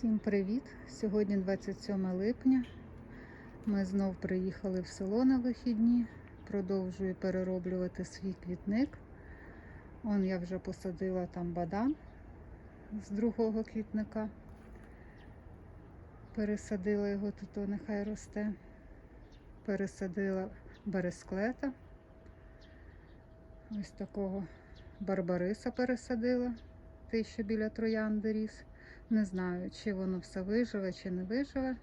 Всім привіт! Сьогодні 27 липня. Ми знов приїхали в село на вихідні. Продовжую перероблювати свій квітник. Он я вже посадила там бадан з другого квітника. Пересадила його тут, нехай росте. Пересадила бересклета. Ось такого барбариса пересадила, той, що біля троянди ріс. Не знаю, чи воно все виживе, чи не виживе,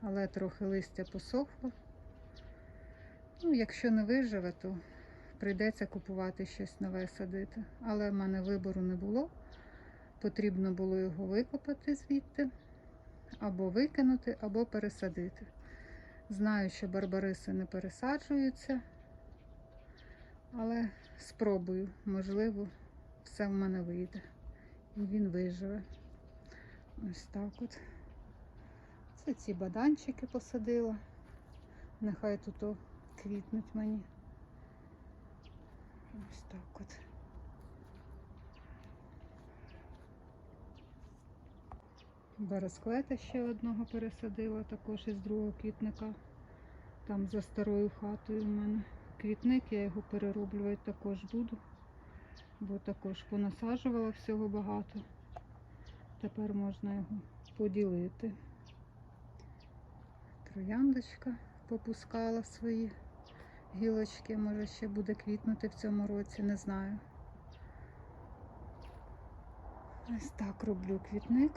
але трохи листя посохло. Ну, якщо не виживе, то прийдеться купувати щось нове садити. Але в мене вибору не було. Потрібно було його викопати звідти, або викинути, або пересадити. Знаю, що барбариси не пересаджуються, але спробую, можливо, все в мене вийде. І він виживе. Ось так от. Це ці баданчики посадила. Нехай тут квітнуть мені. Ось так от. Бересклета ще одного пересадила, також із другого квітника. Там за старою хатою у мене квітник, я його перероблювати також буду, бо також понасаджувала всього багато. Тепер можна його поділити. Трояндочка попускала свої гілочки, може ще буде квітнути в цьому році, не знаю. Ось так роблю квітник.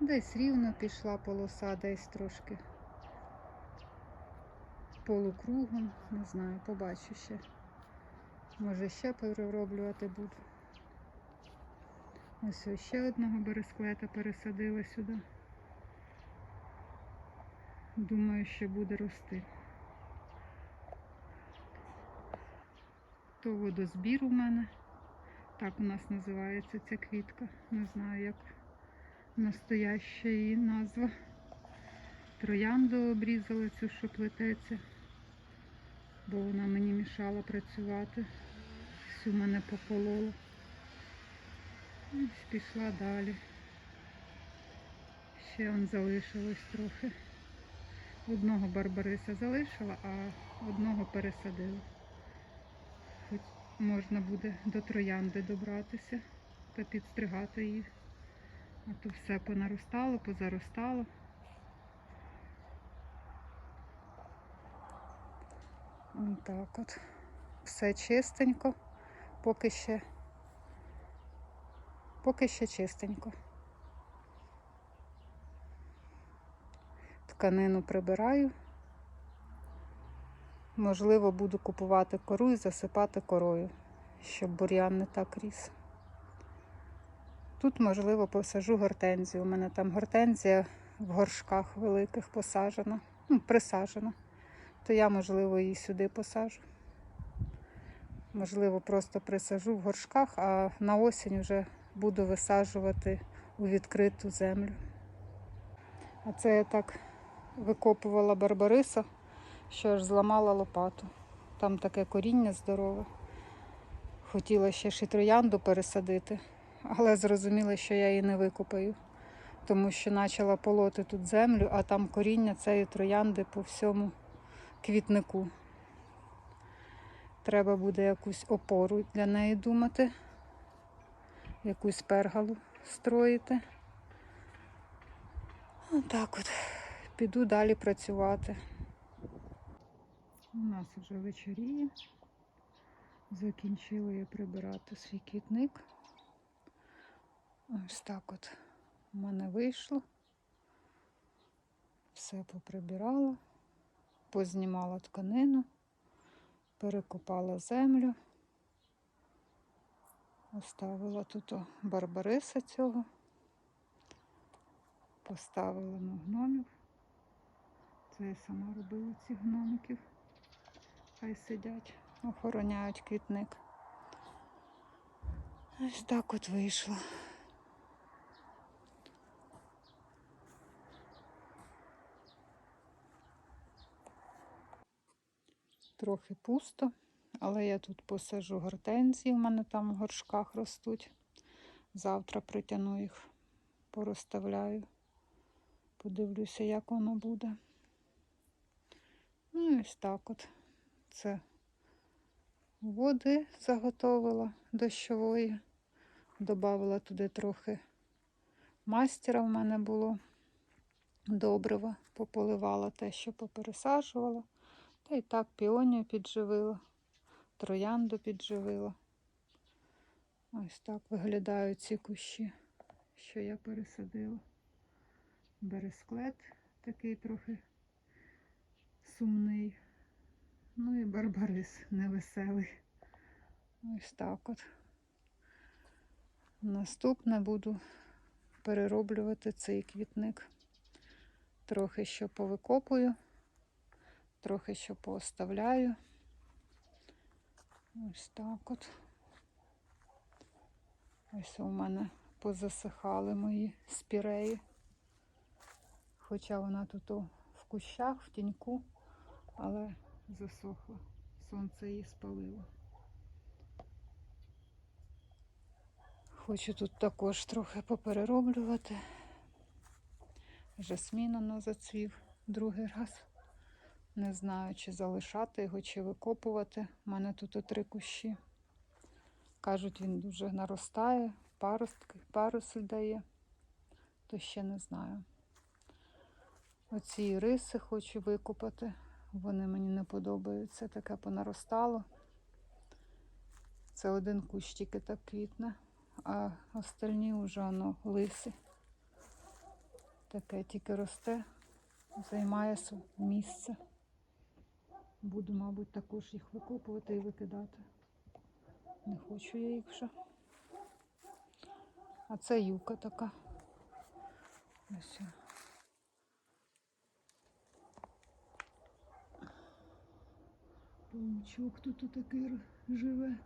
Десь рівно пішла полоса, десь трошки полукругом, не знаю, побачу ще. Може ще перероблювати буду. Ось ще одного бересклета пересадила сюди. Думаю, що буде рости. То водозбір у мене. Так у нас називається ця квітка. Не знаю, як настояща її назва. Троянду обрізала цю, що плететься, бо вона мені мішала працювати. Всю мене пополола. Пішла далі. Ще он залишилось трохи. Одного барбариса залишила, а одного пересадила. Хоч можна буде до троянди добратися та підстригати її. А то все понаростало, позаростало. Ось так от. Все чистенько, поки ще Поки ще чистенько. Тканину прибираю. Можливо, буду купувати кору і засипати корою, щоб бур'ян не так ріс. Тут, можливо, посажу гортензію. У мене там гортензія в горшках великих посаджена, ну, присаджена, то я, можливо, її сюди посажу. Можливо, просто присажу в горшках, а на осінь вже буду висаджувати у відкриту землю. А це я так викопувала барбариса, що аж зламала лопату. Там таке коріння здорове. Хотіла ще ж і троянду пересадити, але зрозуміла, що я її не викопаю, тому що почала полоти тут землю, а там коріння цієї троянди по всьому квітнику. Треба буде якусь опору для неї думати якусь пергалу строїти. Отак от. Піду далі працювати. У нас вже вечоріє. Закінчила я прибирати свій квітник. Ось так от у мене вийшло. Все поприбирала, познімала тканину, перекопала землю. Оставила тут барбариса цього, поставила на гномів. Це я сама робила цих гномиків. Хай сидять, охороняють квітник. Ось так от вийшло. Трохи пусто. Але я тут посажу гортензії, у мене там в горшках ростуть. Завтра притягну їх, порозставляю. Подивлюся, як воно буде. Ну ось так от. Це води заготовила дощової. Добавила туди трохи мастера в мене було. Добрива, пополивала те, що попересаджувала. Та й так піонію підживила, троянду підживила. Ось так виглядають ці кущі, що я пересадила. Бересклет такий трохи сумний. Ну і барбарис невеселий. Ось так от. Наступне буду перероблювати цей квітник. Трохи що повикопую, трохи що пооставляю. Ось так от. Ось у мене позасихали мої спіреї. Хоча вона тут в кущах, в тіньку, але засохла. Сонце її спалило. Хочу тут також трохи поперероблювати. Жасмін воно зацвів другий раз. Не знаю, чи залишати його, чи викопувати. У мене тут три кущі. Кажуть, він дуже наростає, паростки, парусель дає, то ще не знаю. Оці риси хочу викопати. Вони мені не подобаються. Таке понаростало. Це один кущ тільки так квітне, а остальні вже воно лисі. Таке тільки росте, займає місце. Буду, мабуть, також їх викопувати і викидати. Не хочу я їх вже. А це юка така. Ось. Паучок тут отакий р- живе.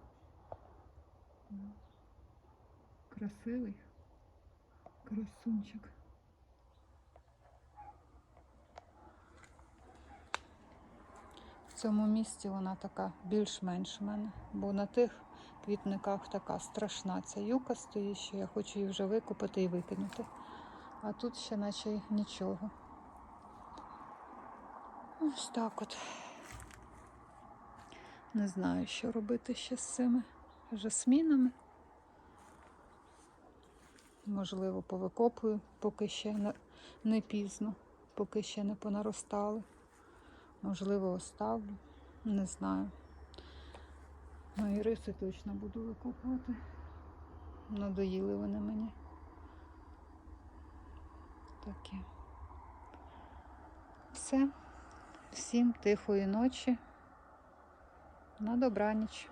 Красивий. Красунчик. Цьому місці вона така більш-менш в мене, бо на тих квітниках така страшна ця юка стоїть, що я хочу її вже викопати і викинути. А тут ще наче нічого. Ось так от. Не знаю, що робити ще з цими жасмінами. Можливо, повикопую, поки ще не пізно, поки ще не понаростали. Можливо, оставлю, не знаю. Мої риси точно буду викупувати. Надоїли вони мені. Таке. Все. Всім тихої ночі. На добраніч.